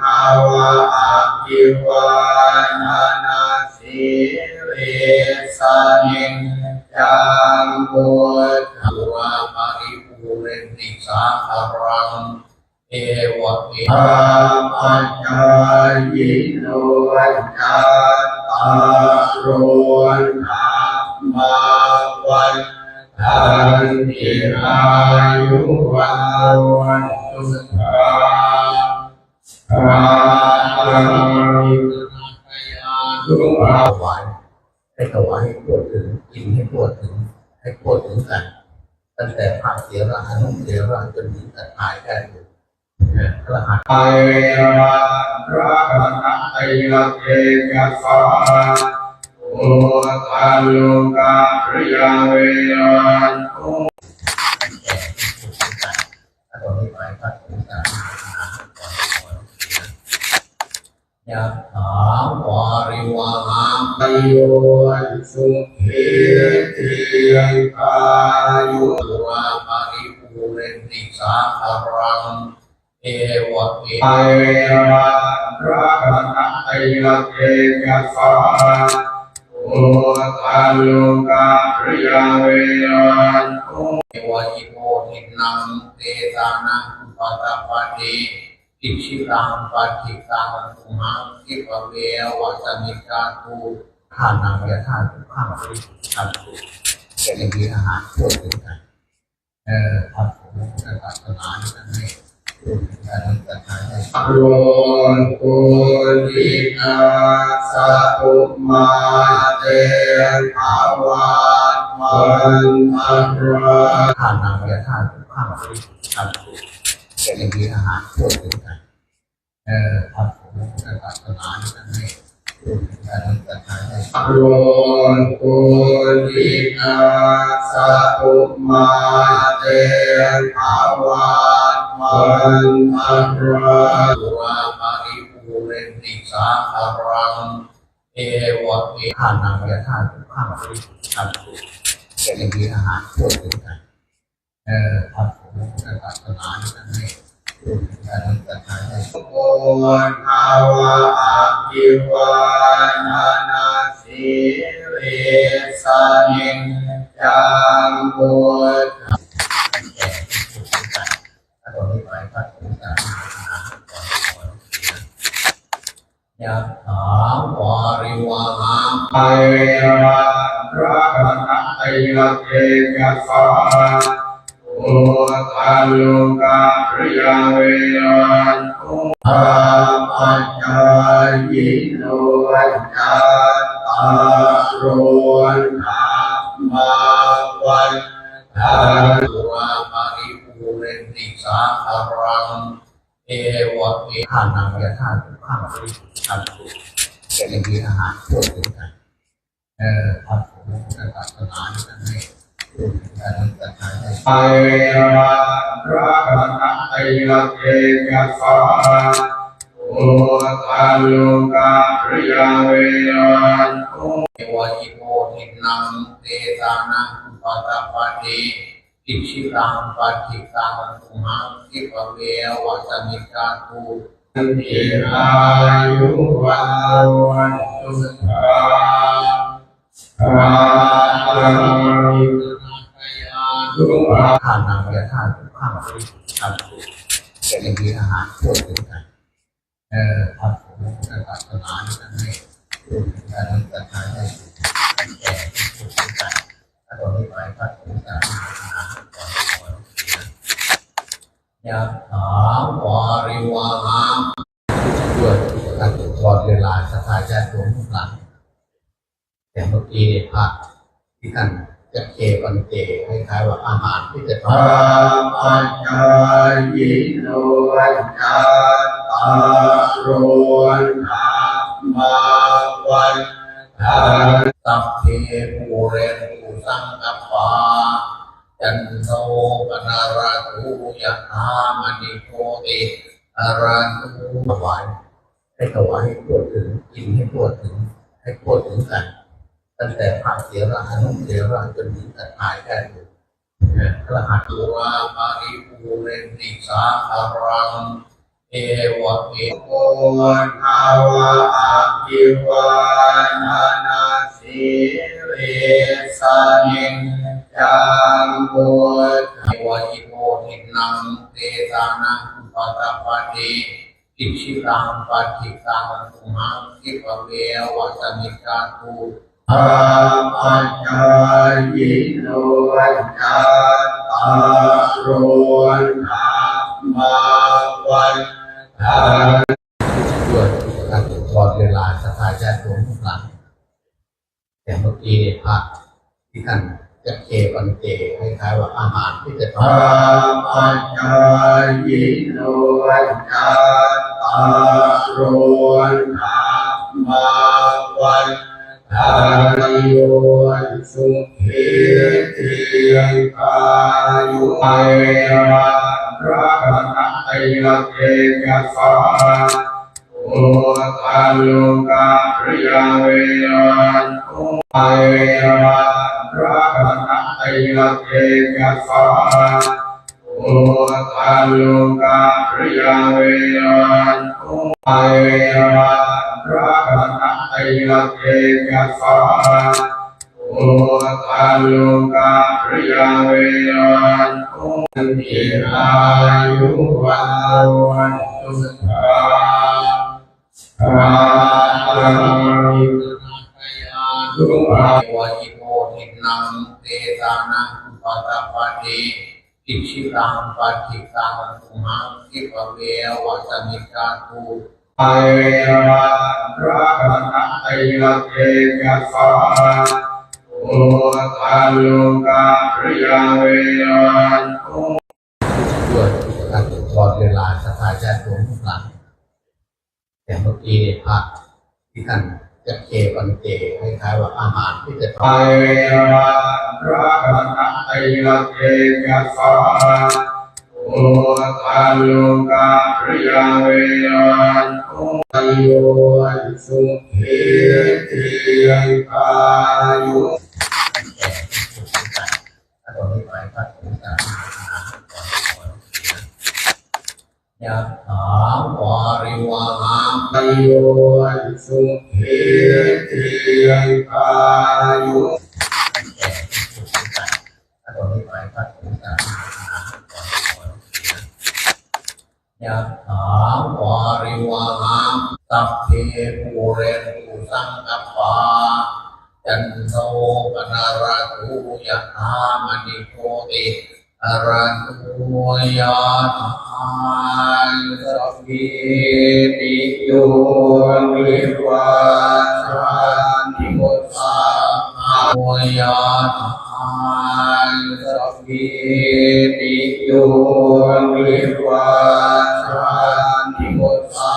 ภาวะอภิวาทนาสีลิสานิจังพุทวาปริภูรนติสาครังเอวะเมธาปัจจายโนจัตตารโรธรรมาวันทันติอายุวันสุขั ตุอาวันให้ถวายให้ปวดถึงกินให้ปวดถึง ให้ปวดถึงกัน ตั้งแต่พระเสียระอนุเสียระจนถึงตัดหายได้เลยพระหัตถ์ไอระพระหัตถ์ไอยะเกกัสสาโอทาลุกาพริยเวรันโอถ้าตอนนี้ไปพระองค์จะมาหาก่อนก่อน ยะถาวาริวหาปโยสุขีติยังกายุวาปริภูเรนิสาคารังเอวะเมไอระรัตถ์ไอยะเกกัสาโอทาลุกาพริยาเวรันโอเอวะอิโมทินังเตสานังปัตตปะเท อิชิรังปัจจิตังตุมังคิปเววัตมิกาตุทานังยะท่านทุข้างบริสุทธิ์ทันตุเป็นมีอาหารช่วยถึงกันเออพระสงฆ์จะศาสนานกันให้ร่วมกันจัดการให้โรนโกตินาสัตุมาเตภาวะมันอันราทานนางยาทานทุข้างบริสุทธิ์ทันตุ เป็นมีอาหารช่วยถึงกันเออพระสงฆ์จะศาสนานกันให้ร่วมกันจัดการให้โรนโกตินาสัตุมาเตภาวะมันอันราตัวปริภูเรนติสาคารังเอวะเมทานังยาทานทุกข้างบริทันตุเป็นมีอาหารช่วยถึงกันเออพร โอหันวารให้โอภาวะอภิวาทนาสีลิสานิจังพุตรยะถาวาริวหาไอระพระหัตถ์ไอยะเกกัสสา โอทาลุกาพริยเวรันโอภาปัจจายิโนจัตตารโรธรรมาวันทันตัวปริภูเรนติสาคารังเอวะเมทานังยาทานทุข้างบริจันตุเป็นมีอาหารช่วยถึงกันเออพระสงฆ์จะศาสนานกันให้ ไอระระหัตถ์ไอยะเกกัสาโอทาลุกาพริยาเวรันโอวะอิโมทินังเตสานังปัตตปะเทอิชิรังปัจิตังตุมังคิปเววัตมิกาตุติอายุวันสุขัาทานางยาทานทุกข้างบริสุทธิ์ทันตุเป็นมีอาหารช่วยถึงกันเอ่อพระสงฆ์จะศาสนานี้กันให้ร่วมกันจัดการให้แก่ผู้สุขกันถ้าตอนนี้ไปพระสงฆ์จะมาหาก่อนก่อนยะถาวาริวาหามด้วยการตลอดเวลาสถานญาติโยมทุกหลังแต่เมื่อกี้เนี่ยพระที่ท่าน จะเกปันเตให้คล้ายว่าอาหารที่จะทำปัจจายิโนจัตตารโรธรรมาวันทันสัพเพภูเรนตุสังกปาจันโทปนาราตุยะธามณิโกติอาราตุถวายให้ถวายให้ปวดถึงกินให้ปวดถึงให้ปวดถึงกัน ตั้งแต่พระเสียระอนุเสียระจนถึงตัดหายได้เลยพระหัตถ์ตัวปาริภูเรนติสาคารังเอวะเอโกภาวะอาภิวานานาสิเรสานิจังพุทธวะอิโมทินังเตสานังปัตตปะเตอิชิตังปัจจิตังตุมังคิปะเววะสมิจาตุ อาปัจายโนจาตารโรนามาวันทาด้วยการตอดเวลาสถาญาติโยมทุกหลังแต่เมื่อกี้เนี่ยพระที่ท่านจะเทปันเตคล้ายๆว่าอาหารที่จะทำปัจจายโนจาตารโรนามาวัน ทายโยสุขีติกายุไอระพระไตยเกกัสาโอทาลุกาปริยเวรันโอไอเวระพระไตยเกกัสาโอทาลุกาปริยเวรันโอไอเวระพระไต ยเกกัสสาโอทาลุกาปริยเวรันโอทิอายุวันตุสุขาอามิตุอาวัยโมทินังเตสานังปัตตปะเตอิชิตังปัจจิตังตุมังคิปเววะสมิจาตุ ไอเวระพระไตยเกกัสสาโอทาลุกาปริยเวรันโอด้วยการตลอดเวลาสถานญาติโยมทุกหลังแต่เมื่อกี้เนี่ยพระที่ท่านจะเทปันเตคล้ายๆว่าอาหารที่จะไอเวระพระไตยเกกัสสาโอทาลุกาปริยเวรัน โอโยสุขีติกายุตอนนี้ไปพังการยะถาวาริวหาปโยสุขีติกายุตอนนี้ไปพัดถึงการยะถาวา ริวหาสัพเพปูเรนตุสังกปปาจันโทปนาราตูยะธามณิโกติอารันตุยะธาสัพพิติโยวิวัชชันติมุตตาโยะธาสัพพิติโยวิวัชชันติมุตตา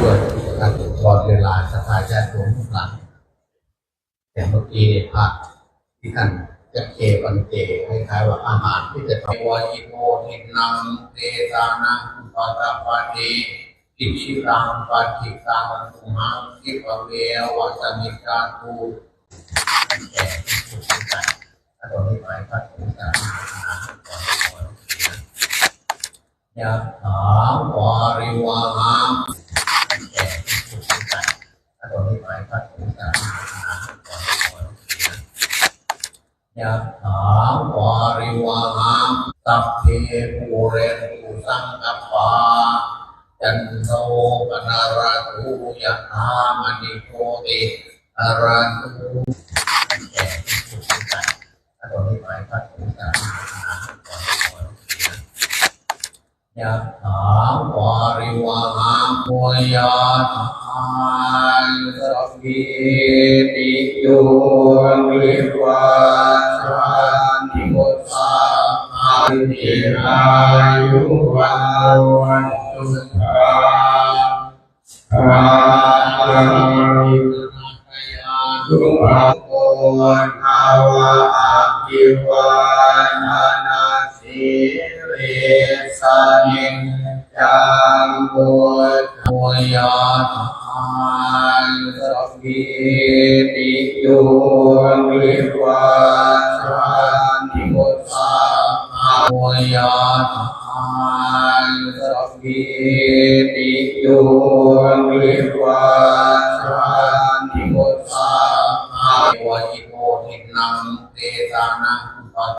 ด้วยการตลอดเวลาสถานญาติโยมทุกหลัง แต่เมื่อกี้เนี่ยพระที่ท่านจะเทปันเตคล้ายๆว่าอาหารที่จะทำวายิโมทินังเตสานังปัตตปะเตอิชิตังปัจจิตังตุมังคิปเววะสมิจาตุแก่ทุกข์ใจตอนนี้ไปพัดถึงการยะถาวาริวหาแก่ทุกข์ใจตอนนี้ไปพังการ ยะถาวาริวหาสัพเพปูเรนตุสังกปปาจันโทปนาราตูยะธามณิโกติอารันตุแก่ทุกข์ใจตอนนี้ไปพัดถึงการยะถาวาริวหาโมยะถาสัพพิติโยวิวัชชันติมุตตา ทิอายุวันวันตุสุขาอามิตุอาโกภาวะอาภิวานานาสิเรสานิจังพุทธยะถาสัพพิติโยวิวัชชันติ มุตตานสัพขีติโยวิวัชานิโมุตสาอาวะอิโมทินังเตตานัง